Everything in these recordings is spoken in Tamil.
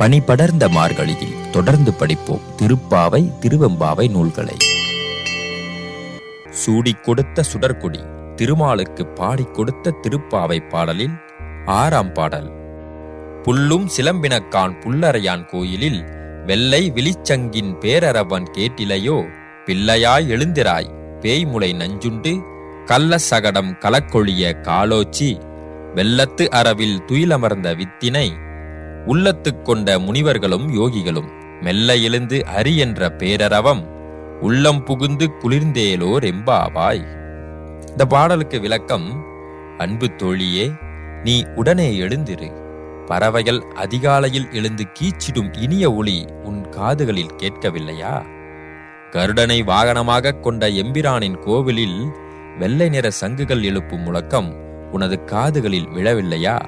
பனி படர்ந்த மார்கழியில் தொடர்ந்து படிப்போம் திருப்பாவை திருவெம்பாவை நூல்களை. சூடிக் கொடுத்த சுடர்கொடி திருமாலுக்கு பாடிக் கொடுத்த திருப்பாவை பாடலில் ஆறாம் பாடல். புல்லும் சிலம்பினக்கான் புல்லறையான் கோயிலில் வெள்ளை விழிச்சங்கின் பேரரவன் கேட்டிலையோ பிள்ளையாய் எழுந்திராய் பேய்முளை நஞ்சுண்டு கள்ள சகடம் கலக்கொழிய காலோச்சி வெள்ளத்து அரவில் துயிலமர்ந்த வித்தினை உள்ளத்துக் கொண்ட முனிவர்களும் யோகிகளும் மெல்ல எழுந்து அரி என்ற பேரரவம் உள்ளம் புகுந்து குளிர்ந்தேலோ ரெம்பாவாய் இந்த பாடலுக்கு விளக்கம் அன்பு தோழியே நீ உடனே எழுந்திரு. பறவைகள் அதிகாலையில் எழுந்து கீச்சிடும் இனிய ஒளி உன் காதுகளில் கேட்கவில்லையா? கருடனை வாகனமாக கொண்ட எம்பிரானின் கோவிலில் வெள்ளை நிற சங்குகள் எழுப்பும் முழக்கம் உனது காதுகளில் விழவில்லையா?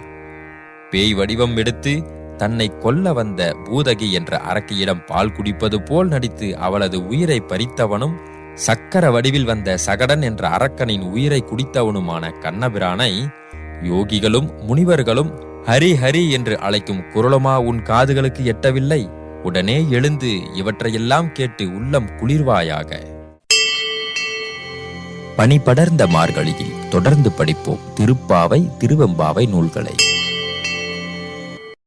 பேய் வடிவம் எடுத்து தன்னை கொல்ல வந்த பூதகி என்ற அரக்கியிடம் பால் குடிப்பது போல் நடித்து அவளது உயிரை பறித்தவனும் சக்கர வடிவில் வந்த சகடன் என்ற அரக்கனின் உயிரை குடித்தவனுமான கண்ணபிரானை யோகிகளும் முனிவர்களும் ஹரி ஹரி என்று அழைக்கும் குரலுமா உன் காதுகளுக்கு எட்டவில்லை? உடனே எழுந்து இவற்றையெல்லாம் கேட்டு உள்ளம் குளிர்வாயாக. பனி படர்ந்த மார்கழியில் தொடர்ந்து படிப்போம் திருப்பாவை திருவெம்பாவை நூல்களை.